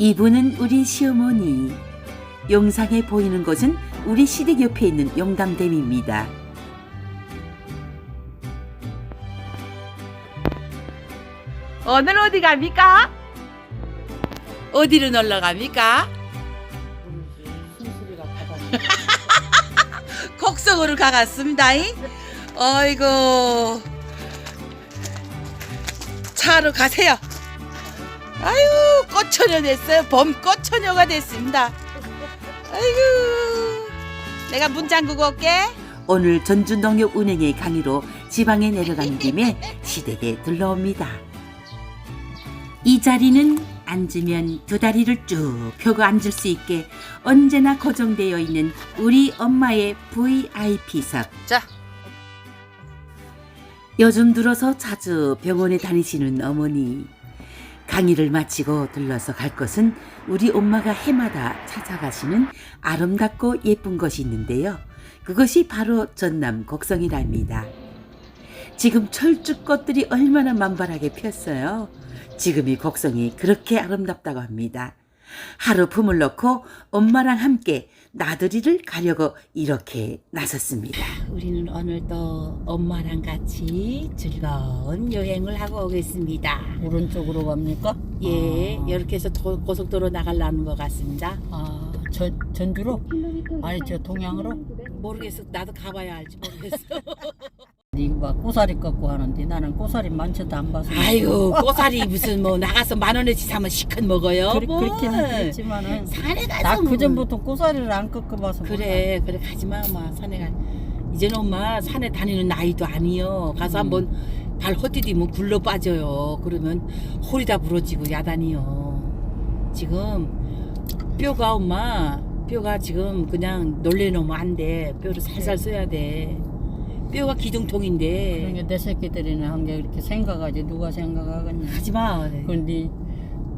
이분은 우리 시어머니. 영상에 보이는 곳은 우리 시댁 옆에 있는 영감댐입니다. 오늘 어디 갑니까? 어디로 놀러 갑니까? 곡성으로 가갔습니다. 이. 어이구 차로 가세요. 아유 꽃처녀 됐어요. 봄 꽃처녀가 됐습니다. 아이고 내가 문 잠그고 올게. 오늘 전주농협 은행의 강의로 지방에 내려간 김에 시댁에 들러옵니다. 이 자리는 앉으면 두 다리를 쭉 펴고 앉을 수 있게 언제나 고정되어 있는 우리 엄마의 VIP석. 자 요즘 들어서 자주 병원에 다니시는 어머니. 강의를 마치고 들러서 갈 곳은 우리 엄마가 해마다 찾아가시는 아름답고 예쁜 곳이 있는데요. 그것이 바로 전남 곡성이랍니다. 지금 철쭉꽃들이 얼마나 만발하게 폈어요. 지금 이 곡성이 그렇게 아름답다고 합니다. 하루 품을 놓고 엄마랑 함께 나들이를 가려고 이렇게 나섰습니다. 우리는 오늘도 엄마랑 같이 즐거운 여행을 하고 오겠습니다. 오른쪽으로 갑니까? 예, 아, 이렇게 해서 도- 고속도로 나가려는 것 같습니다. 아, 전, 전주로? 아니, 저 동양으로? 모르겠어. 나도 가봐야 알지 모르겠어. 이거 봐, 꼬사리 꺾고 하는데 나는 꼬사리 많지도 안 봐서. 아이고, 꼬사리 무슨 뭐 나가서 만 원어치 사면 시큰 먹어요. 그렇, 뭐. 그렇게는 그렇지만은. 산에 가서 나 뭐. 그전부터 꼬사리를 안 꺾어 봐서. 그래, 그래 가지마, 엄마. 산에 가. 이제는 엄마 산에 다니는 나이도 아니요. 가서 음. 한번 발 헛디디면 굴러 빠져요. 그러면 홀이 다 부러지고 야단이요. 지금 뼈가 엄마 뼈가 지금 그냥 놀래놓으면 안 돼. 뼈를 살살 써야 돼. 뼈가 기둥통인데 그러니까 내 새끼들이나 한게 이렇게 생각하지 누가 생각하겠냐. 하지마. 근데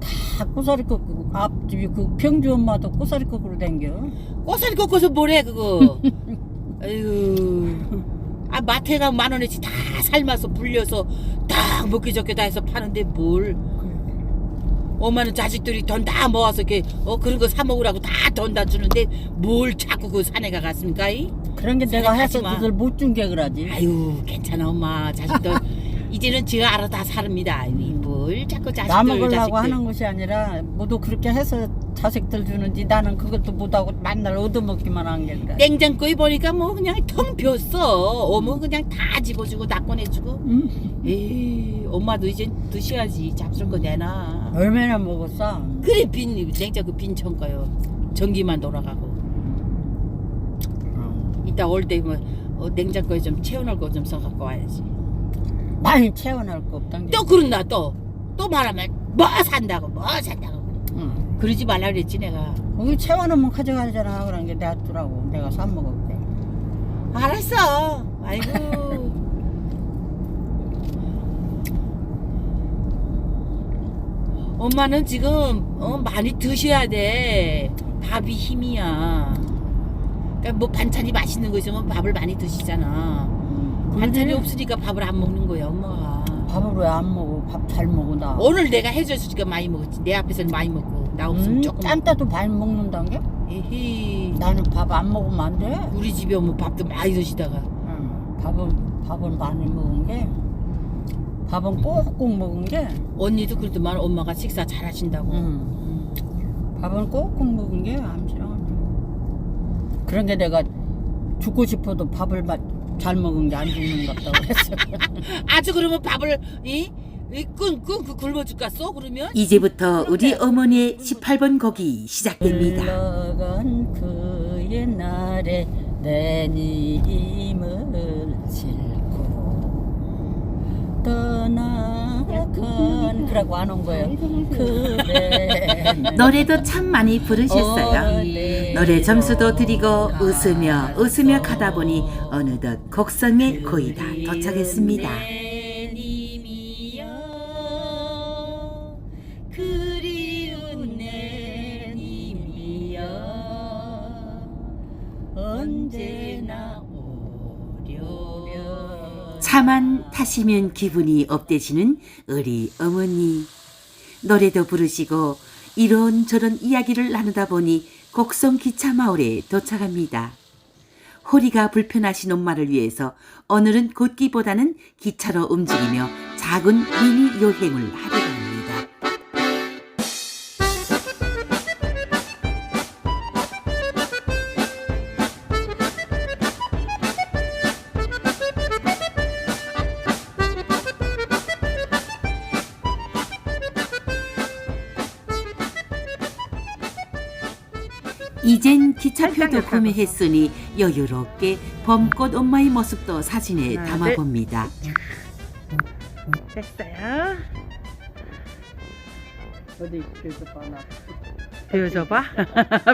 다 꼬사리 꺾고 앞집이 그 평주 엄마도 꼬사리 꺾으로 댕겨. 꼬사리 꺾어서 뭐래 그거. 아유. 아 마트에 가면 만 원어치 다 삶아서 불려서 딱 먹기 좋게 다 해서 파는데 뭘. 엄마는 자식들이 돈 다 모아서 이렇게 어 그런 거 사 먹으라고 다 돈 다 주는데 뭘 자꾸 그 산에 가갔습니까? 이? 그런 게 내가 해서 생각하지 마. 그들 못준 게 그러지. 아유 괜찮아 엄마 자식들 이제는 지가 알아 다 사릅니다. 이뭘 자꾸 자식들 나 먹으려고 자식들. 하는 것이 아니라 모두 그렇게 해서 자식들 주는지 나는 그것도 못하고 맨날 얻어먹기만 한 게 그래. 냉장고에 보니까 뭐 그냥 텅 비었어. 어머 그냥 다 집어주고 다 꺼내주고. 응? 에이 엄마도 이제 드셔야지 잡술 거 내놔. 얼마나 먹었어? 그래 빈 냉장고 빈 청가요. 전기만 돌아가고. 이따 올 때뭐 어, 냉장고에 좀 채워놓을 거 좀 써갖고 와야지. 많이 채워낼 거 없단 게. 또 그런다 또. 또 말하면 뭐 산다고 뭐 산다고. 응. 그러지 말라 그랬지 내가. 거기 채워놓으면 가져가잖아. 그런 게 내가 주라고. 내가 사 먹을게. 알았어. 아이고. 엄마는 지금 어, 많이 드셔야 돼. 밥이 힘이야. 그러니까 뭐 반찬이 맛있는 거 있으면 밥을 많이 드시잖아. 반찬이 그러지? 없으니까 밥을 안 먹는 거야, 엄마가. 밥을 왜 안 먹어? 밥 잘 먹어 나. 오늘 내가 해줬으니까 많이 먹었지. 내 앞에서는 많이 먹고 나 없으면 음, 조금. 딴 때도 밥 먹는단 게? 에헤이. 나는 밥 안 먹으면 안 돼. 우리 집에 오면 밥도 많이 드시다가. 응. 밥은 밥은 많이 먹은 게 밥은 꼭꼭 먹은 게. 언니도 그러더만 엄마가 식사 잘 하신다고. 응. 밥은 꼭꼭 먹은 게 암시랑. 그런 게 내가 죽고 싶어도 밥을 마- 잘 먹은 게 안 죽는 것 같다고 그랬어. 아주 그러면 밥을 이끈끈 그 굶어 죽겠어 그러면 이제부터 우리 어머니의 18번 곡이 시작됩니다. 흘러간 그 옛날에 내 님을 싣고 떠나간 그라고 안 온 거예요. 그대 노래도 참 많이 부르셨어요. 노래 점수도 드리고 웃으며 웃으며 가다 보니 어느덧 곡성에 거의 다 도착했습니다. 차만 타시면 기분이 업되시는 우리 어머니. 노래도 부르시고 이런저런 이야기를 나누다 보니 곡성 기차 마을에 도착합니다. 허리가 불편하신 엄마를 위해서 오늘은 걷기보다는 기차로 움직이며 작은 미니 여행을 하려고 이젠 기차표도 구매했으니 여유롭게 봄꽃 엄마의 모습도 사진에 하나, 담아봅니다. 됐어요. 어디 그래서 봐나. 배워줘봐.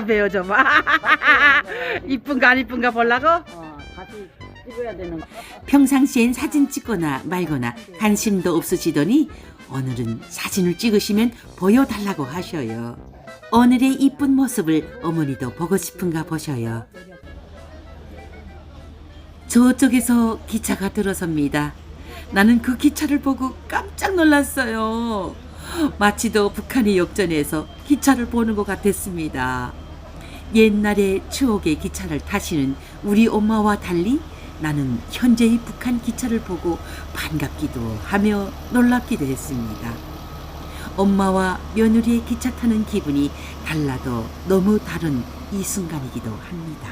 배워줘봐. 이쁜가 안 이쁜가 보려고? 어, 다시 찍어야 되는 거. 평상시엔 사진 찍거나 말거나 관심도 없으시더니 오늘은 사진을 찍으시면 보여달라고 하셔요. 오늘의 이쁜 모습을 어머니도 보고 싶은가 보셔요. 저쪽에서 기차가 들어섭니다. 나는 그 기차를 보고 깜짝 놀랐어요. 마치도 북한의 역전에서 기차를 보는 것 같았습니다. 옛날의 추억의 기차를 타시는 우리 엄마와 달리 나는 현재의 북한 기차를 보고 반갑기도 하며 놀랍기도 했습니다. 엄마와 며느리의 기차 타는 기분이 달라도 너무 다른 이 순간이기도 합니다.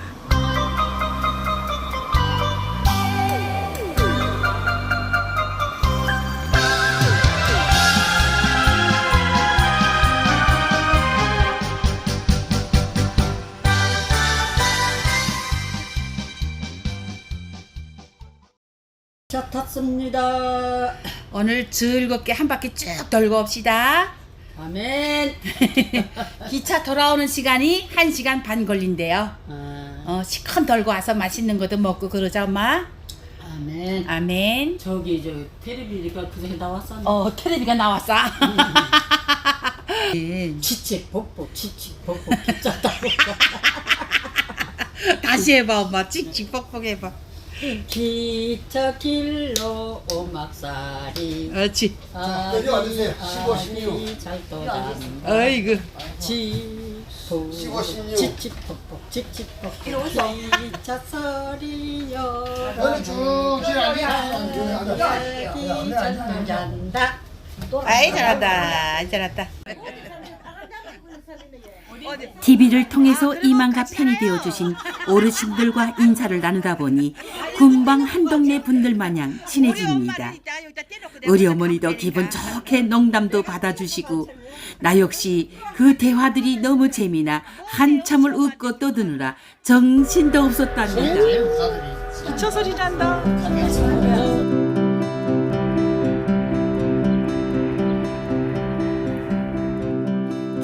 차 탔습니다. 오늘 즐겁게 한 바퀴 쭉 돌고 옵시다. 아멘. 기차 돌아오는 시간이 1시간 반 걸린대요. 아, 어, 시컨 돌고 와서 맛있는 것도 먹고 그러자 엄마. 아멘. 아멘. 저기 저 테레비가 그새 나왔어. 어, 텔레비가 나왔어. 치치 뽀뽀 치치 뽀뽀 기차 타고 다시 해봐 엄마. 찍찍 뻑뻑 해봐. 기차 길로 오 막살이 그렇지. 여기 와주세요. 15, 16. 아기 잘 떠난다 어이구. 지포 15, 16. 치치뽀뽀 치치뽀뽀 기차 소리요 너는 쭉질 아니야. 아기 잘 떠난다 아이 잘한다. 잘한다. TV를 통해서 이만가 팬이 되어주신 어르신들과 인사를 나누다 보니 금방 한 동네 분들 마냥 친해집니다. 우리 어머니도 기분 좋게 농담도 받아주시고 나 역시 그 대화들이 너무 재미나 한참을 웃고 떠드느라 정신도 없었답니다. 기차 소리 난다.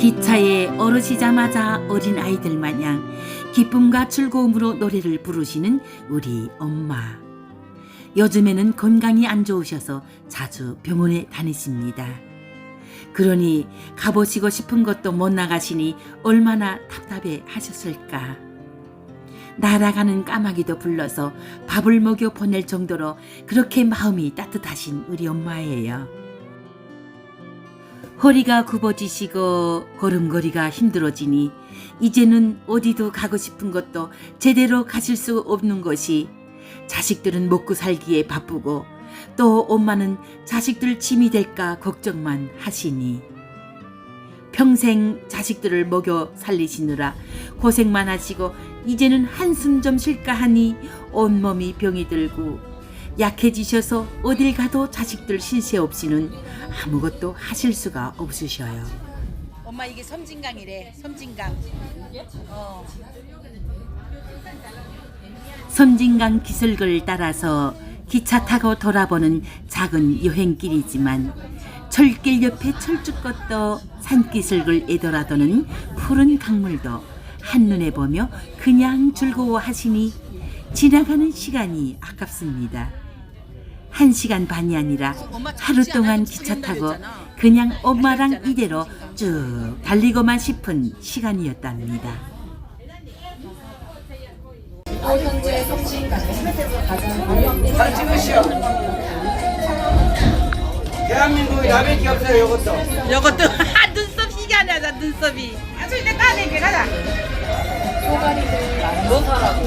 기차에 오르시자마자 어린 아이들 마냥 기쁨과 즐거움으로 노래를 부르시는 우리 엄마. 요즘에는 건강이 안 좋으셔서 자주 병원에 다니십니다. 그러니 가보시고 싶은 것도 못 나가시니 얼마나 답답해 하셨을까. 날아가는 까마귀도 불러서 밥을 먹여 보낼 정도로 그렇게 마음이 따뜻하신 우리 엄마예요. 허리가 굽어지시고 걸음걸이가 힘들어지니 이제는 어디도 가고 싶은 것도 제대로 가실 수 없는 것이 자식들은 먹고 살기에 바쁘고 또 엄마는 자식들 짐이 될까 걱정만 하시니. 평생 자식들을 먹여 살리시느라 고생만 하시고 이제는 한숨 좀 쉴까 하니 온몸이 병이 들고 약해지셔서 어딜 가도 자식들 신세 없이는 아무것도 하실 수가 없으셔요. 엄마 이게 섬진강이래. 섬진강. 어. 섬진강 기슭을 따라서 기차 타고 돌아보는 작은 여행길이지만 철길 옆에 철쭉것도 산기슭을 애돌아도는 푸른 강물도 한눈에 보며 그냥 즐거워하시니 지나가는 시간이 아깝습니다. 한 시간 반이 아니라 하루 동안 기차 타고 그냥 엄마랑 이대로 쭉 달리고만 싶은 시간이었답니다. 찍으시오. 대한민국에 나밖에 없어요, 이것도. 이것도 눈썹. 나자 눈썹이. 아저 이제 까내게 가자. 뭐 사라고?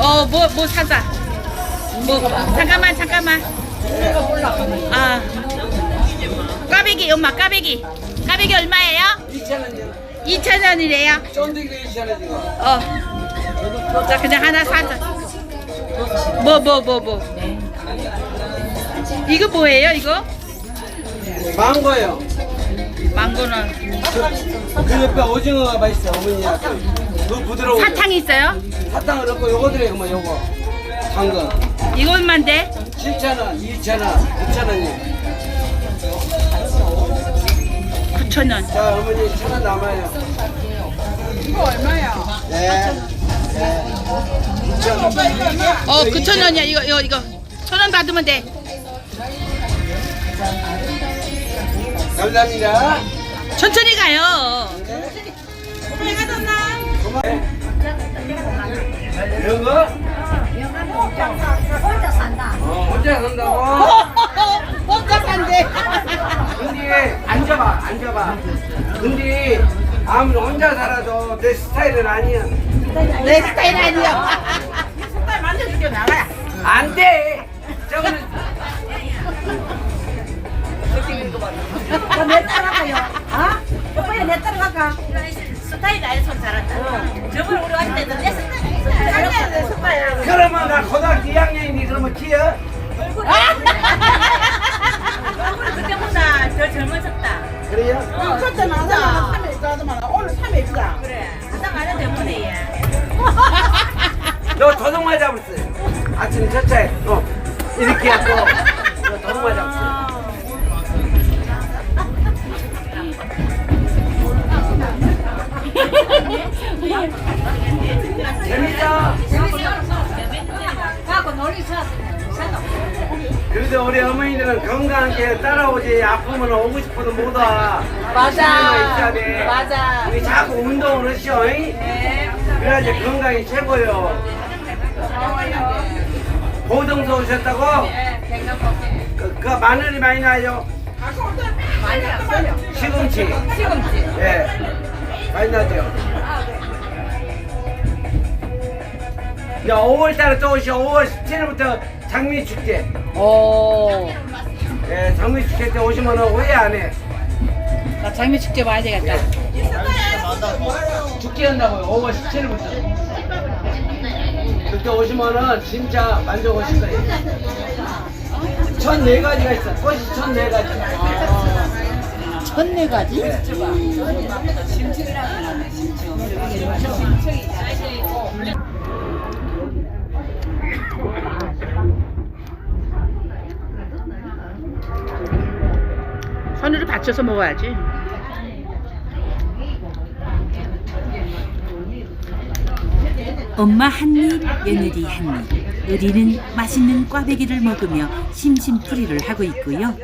어 뭐 뭐 사자. 뭐 잠깐만 잠깐만. 아 까베기 엄마 까베기 까베기 얼마예요? 2,000원이요 2,000원이래요? 쫀득이 2,000원이요 어. 자 그냥 하나 사자 뭐 뭐 뭐 뭐, 이거 뭐예요 이거? 망고요. 망고는 그 옆에 오징어가 맛있어, 어머니야. 그 부드러워. 사탕 있어요? 사탕을 넣고 요거 드려요, 뭐 요거. 당근. 이거 얼만데? 7,000원, 2,000원, 9,000원이요. 9,000원 자, 어머니 1,000원 남아요. 이거 얼마야? 네. 네. 2,000원. 어 9,000원이야 이거 이거 이거 천 원 받으면 돼 감사합니다. 천천히 가요 이런 거? 혼자 산다. 어, 혼자 산다고? 혼자 산대 근데 앉아봐, 앉아봐. 근데 아무리 혼자 살아도 내 스타일은 아니야. 내 스타일 아니야 스타일 만져줄게 나가야 안 돼. 저거는 내 따라가요. 아? 오빠야 내 따라갈까? 스타일 알선 잘한다. 저번에 우리 왔을 때도 내 스타일. 그러면 나 고등학교 2학년이니 그러면 키야? 얼굴이 그때보다 더 젊어졌다. 그래요? 그때 나잖아. 3일 있다더만 오늘 3일 있다. 그래. 아까 말한 때문에 얘. 너 도둑만 잡았어요. 아침에 첫차에 어 이렇게 하고 너 도둑만 잡았어요. 재밌다. 그래도 우리 어머니들은 건강하게 따라오지 아프면 오고 싶어도 못 와. 맞아. 맞아. 우리 자꾸 운동을 하시오. 네. 그래야지 건강이 최고요. 고등서 오셨다고? 네, 그, 그 마늘이 많이 나요. 많이 없어요. 시금치. 시금치. 예. 많이 나죠. 야, 5월달에 또 오시오. 5월 17일부터 장미 축제. 오, 예, 장미 축제 때 오시면 후회 안 해. 나 장미 축제 봐야 되겠다. 죽게 한다고요. 5월 17일부터. 그때 오시면은 진짜 만족하실 거예요. 천 네 가지가 있어. 꽃이 천 네 가지. 천네 가지? 선우를 받쳐서 먹어야지. 엄마 한입, 며느리 한입. 우리는 맛있는 꽈배기를 먹으며 심심풀이를 하고 있고요.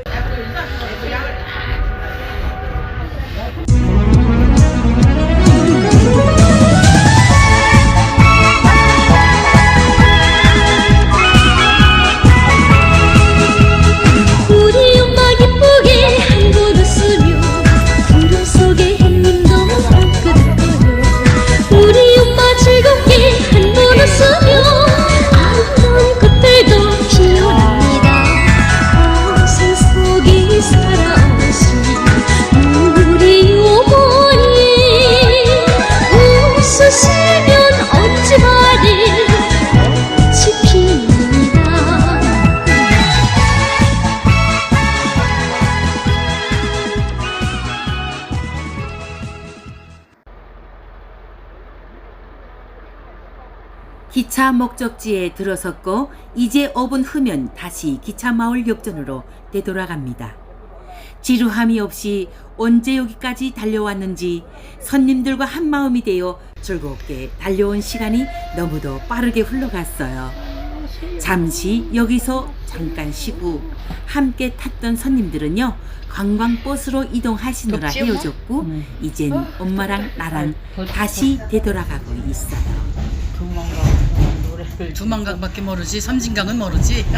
기차 목적지에 들어섰고 이제 5분 후면 다시 기차 마을 역전으로 되돌아갑니다. 지루함이 없이 언제 여기까지 달려왔는지 손님들과 한 마음이 되어 즐겁게 달려온 시간이 너무도 빠르게 흘러갔어요. 잠시 여기서 잠깐 쉬고 함께 탔던 손님들은요 관광버스로 이동하시느라 헤어졌고 이젠 엄마랑 나랑 다시 되돌아가고 있어요. 두만강밖에 모르지 섬진강은 모르지.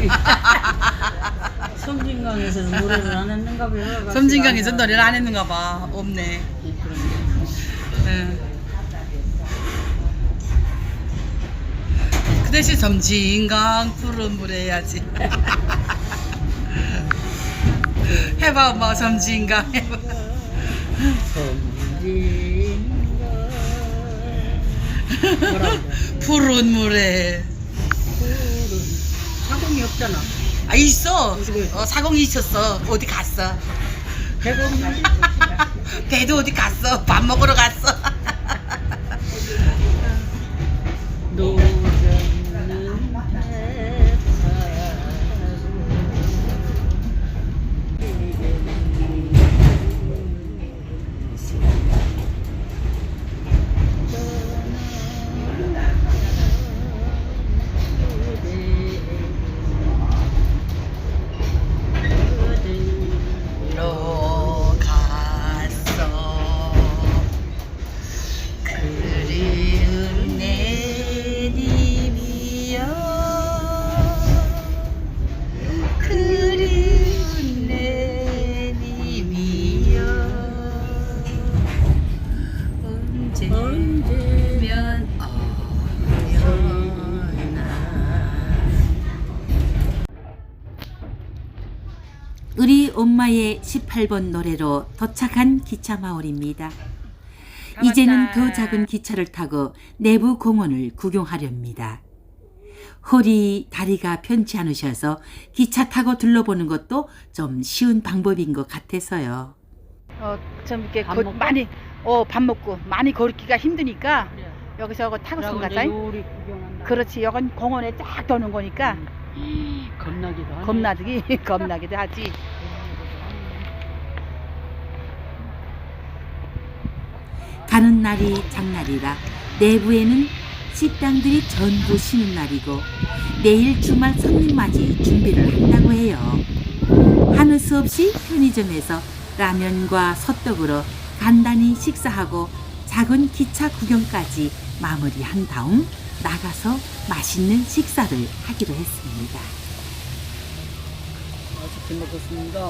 섬진강에서 노래를 안 했는가 봐요. 섬진강에서 노래를 안 했는가 봐. 없네. 그 대신 섬진강 푸른 물에 해야지. 해봐 엄마 섬진강 해봐. 푸른 물에. 사공이 없잖아. 아 있어. 어, 사공이 있었어. 어디 갔어? 배도 어디 갔어? 밥 먹으러 갔어. 로 엄마의 18번 노래로 도착한 기차 마을입니다. 이제는 더 작은 기차를 타고 내부 공원을 구경하렵니다. 허리, 다리가 편치 않으셔서 기차 타고 둘러보는 것도 좀 쉬운 방법인 것 같아서요. 어, 좀 이렇게 밥 거- 먹고? 많이 어, 밥 먹고 많이 걸기가 힘드니까 여기서 이거 타고 이제 가자. 그렇지. 여건 공원에 쫙 도는 거니까 겁나기도 하네. 겁나기 겁나기도 하지. 가는 날이 장날이라 내부에는 식당들이 전부 쉬는 날이고 내일 주말 손님 맞이 준비를 한다고 해요. 하는 수 없이 편의점에서 라면과 소떡으로 간단히 식사하고 작은 기차 구경까지 마무리한 다음 나가서 맛있는 식사를 하기로 했습니다. 맛있게 먹었습니다.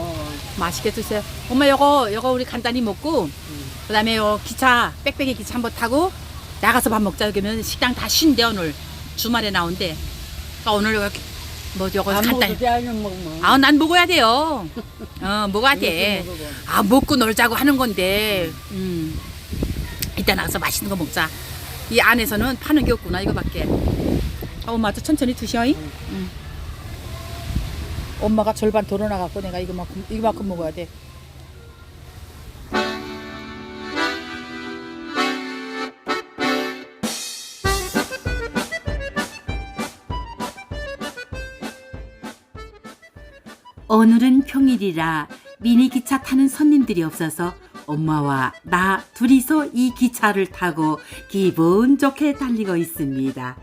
맛있게 드세요. 엄마 요거 요거 우리 간단히 먹고 그다음에 요 기차 빽빽이 기차 한번 타고 나가서 밥 먹자 그러면 식당 다 쉰대 오늘 주말에 나온대. 그러니까 오늘 여기 뭐 요거 안 간단히 먹어도 돼, 아니면 먹으면. 아, 난 먹어야 돼요. 어, 먹어야 돼. 먹어봐. 아, 먹고 놀자고 하는 건데. 음. 이따 나가서 맛있는 거 먹자. 이 안에서는 파는 게 없구나, 이거밖에. 아, 엄마, 저 천천히 드셔, 이 응. 엄마가 절반 덜어나갖고 내가 이거만큼, 이거만큼 먹어야 돼. 오늘은 평일이라 미니 기차 타는 손님들이 없어서 엄마와 나 둘이서 이 기차를 타고 기분 좋게 달리고 있습니다.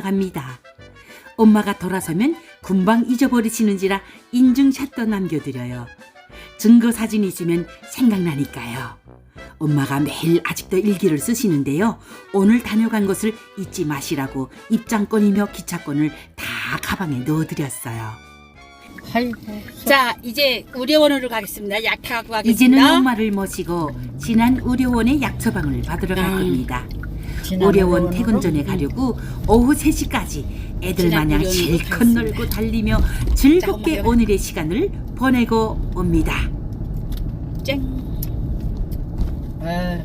나갑니다. 엄마가 돌아서면 금방 잊어버리시는지라 인증샷도 남겨드려요. 증거 사진 있으면 생각나니까요. 엄마가 매일 아직도 일기를 쓰시는데요. 오늘 다녀간 것을 잊지 마시라고 입장권이며 기차권을 다 가방에 넣어드렸어요. 자, 이제 의료원으로 가겠습니다. 약 타고 가겠습니다. 이제는 엄마를 모시고 지난 의료원의 약 처방을 받으러 갈 겁니다. 의료원 퇴근 전에 가려고 오후 3시까지 애들 마냥 실컷. 놀고 달리며 즐겁게 오늘의 시간을 보내고 옵니다. 쨍. 에